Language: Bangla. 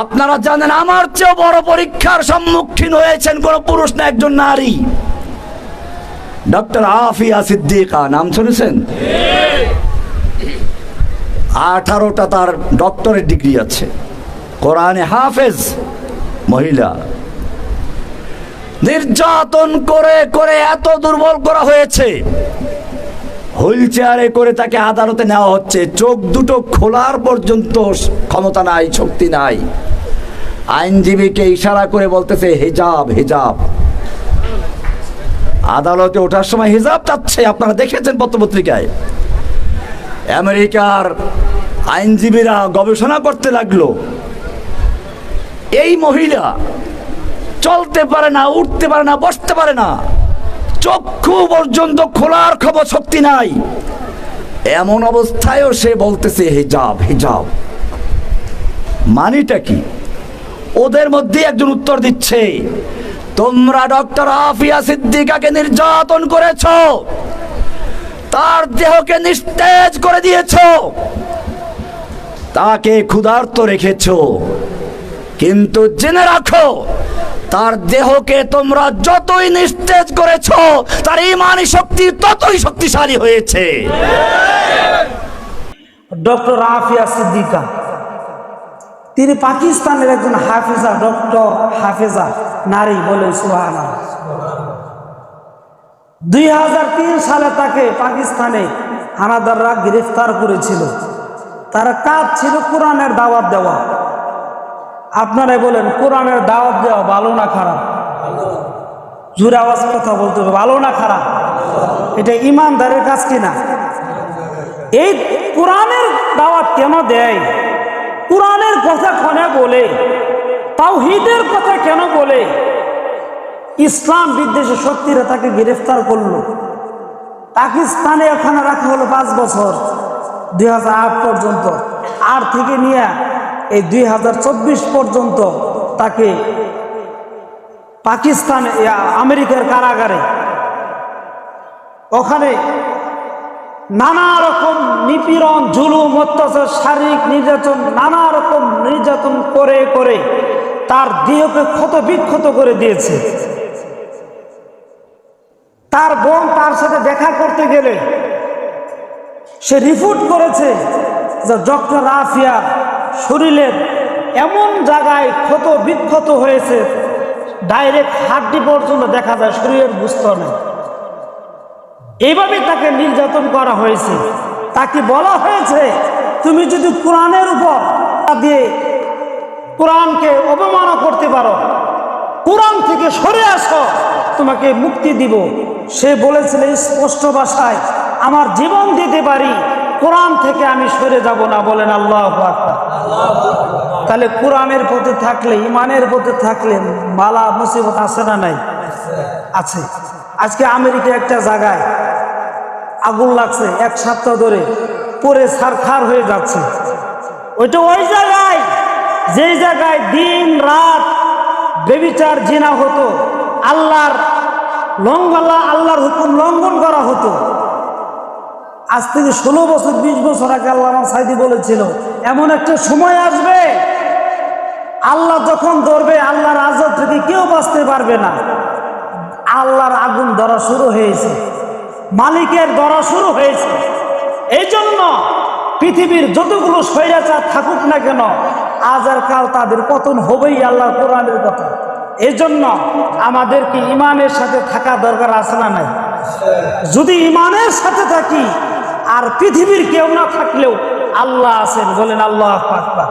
আপনারা জানেন আমার চেয়েও বড় পরীক্ষার সম্মুখীন হয়েছেন কোন পুরুষ না, একজন নারী। ডক্টর আফিয়া সিদ্দিকা, নাম শুনেছেন? আঠারোটা তার ডক্টরের ডিগ্রি আছে। কোরআনে হাফেজ, মহিলা। নির্যাতন করে করে এত দুর্বল করা হয়েছে। হুইল চেয়ারে করে তাকে আদালতে নেওয়া হচ্ছে। চোখ দুটো খোলার পর্যন্ত ক্ষমতা নাই, শক্তি নাই। আইনজীবীকে ইশারা করে বলতেছে, হেজাব হেজাব। আদালতে ওঠার সময় হিজাব চাচ্ছে। আপনারা দেখেছেন পত্রপত্রিকায়। আমেরিকার আইনজীবীরা গবেষণা করতে লাগল। এই মহিলা চলতে পারে না, উঠতে পারে না, বসতে পারে না। চক্ষু পর্যন্ত খোলার খবর শক্তি নাই। এমন অবস্থায়ও সে বলতেছে, হিজাব হিজাব। মানিটা কি? ওদের মধ্যে একজন উত্তর দিচ্ছে, তোমরা ডক্টর আফিয়া সিদ্দিকাকে নির্যাতন করেছ, তার দেহকে নিস্তেজ করে দিয়েছ, তাকে ক্ষুধার্ত রেখেছ, কিন্তু জেনে রাখো তার দেহকে তোমরা যতই নিস্তেজ করেছ, তার ইমানি শক্তি ততই শক্তিশালী হয়েছে। ডক্টর আফিয়া সিদ্দিকা। তিনি পাকিস্তানের একজন হাফেজা, ডক্টর হাফেজা নারী বলে সুহান দুই হাজার সালে তাকে পাকিস্তানে হানাদাররা গ্রেফতার করেছিল। তার কাজ ছিল কোরআনের দাওয়াত দেওয়া। আপনারাই বলেন, কোরআনের দাওয়াত দেওয়া ভালো না খারাপ? জোরে আওয়াজ কথা বলতে হবে, ভালো না খারাপ? এটা ইমানদারের কাজ কিনা? এই কোরআনের দাওয়াত কেন দেয়? কোরআনের কথা কেন বলে? তাওহিদের কথা কেন বলে? ইসলাম বিদ্বেষী শক্তিরা তাকে গ্রেফতার করল। পাকিস্তানে ওখানে রাখা হলো পাঁচ বছর দু হাজার আট পর্যন্ত। আর থেকে নিয়ে এই দুই হাজার চব্বিশ পর্যন্ত তাকে পাকিস্তান আমেরিকার কারাগারে। ওখানে নানা রকম নিপীড়ন, জুলুম, অত্যাচার, শারীরিক নির্যাতন, নানা রকম নির্যাতন করে করে তার দেহকে ক্ষত বিক্ষত করে দিয়েছে। তার বোন তার সাথে দেখা করতে গেলে সে রিপোর্ট করেছে যে ডক্টর রাফিয়া শরীরের এমন জায়গায় ক্ষত বিক্ষত হয়েছে ডাইরেক্ট হাড্ডি পর্যন্ত দেখা যায়, শরীরের নেই এইভাবে তাকে নির্যাতন করা হয়েছে। তাকে বলা হয়েছে, তুমি যদি কোরআনের উপর দিয়ে কোরআনকে অবমাননা করতে পারো, কোরআন থেকে সরে আসো, তোমাকে মুক্তি দিব। সে বলেছিল স্পষ্ট ভাষায় আমার জীবন দিতে পারি কোরআন থেকে আমি সরে যাব না বলেন আল্লাহ। তাহলে কোরআনের পথে থাকলে ইমানের পথে থাকলে মালা, মুসিবত আছে না নাই? আছে। আজকে আমেরিকা একটা জায়গায় আগুন লাগছে, এক সপ্তাহ ধরে পরে সারখার হয়ে যাচ্ছে। ওইটা ওই জায়গায়, যেই জায়গায় দিন, রাত বেবিচার জিনা হতো, আল্লাহর লঙ্গলা, আল্লাহর হুকুম লঙ্ঘন করা হতো। আজ থেকে ষোলো বছর, বিশ বছর আগে আল্লাহ সাইদি বলেছিল, এমন একটা সময় আসবে, আল্লাহ যখন ধরবে, আল্লাহর আজব থেকে কেউ বাঁচতে পারবে না। আল্লাহর আগুন ধরা শুরু হয়েছে, মালিকের ধরা শুরু হয়েছে। এই জন্য পৃথিবীর যতগুলো স্বৈরাচার থাকুক না কেন, আজ আর কাল তাদের পতন হবেই আল্লাহর কোরআনের কথা এই জন্য আমাদেরকে ইমানের সাথে থাকা দরকার আছে না নাই? যদি ইমানের সাথে থাকি আর পৃথিবীর কেউ না থাকলেও আল্লাহ আছেন বলেন আল্লাহ আকবার।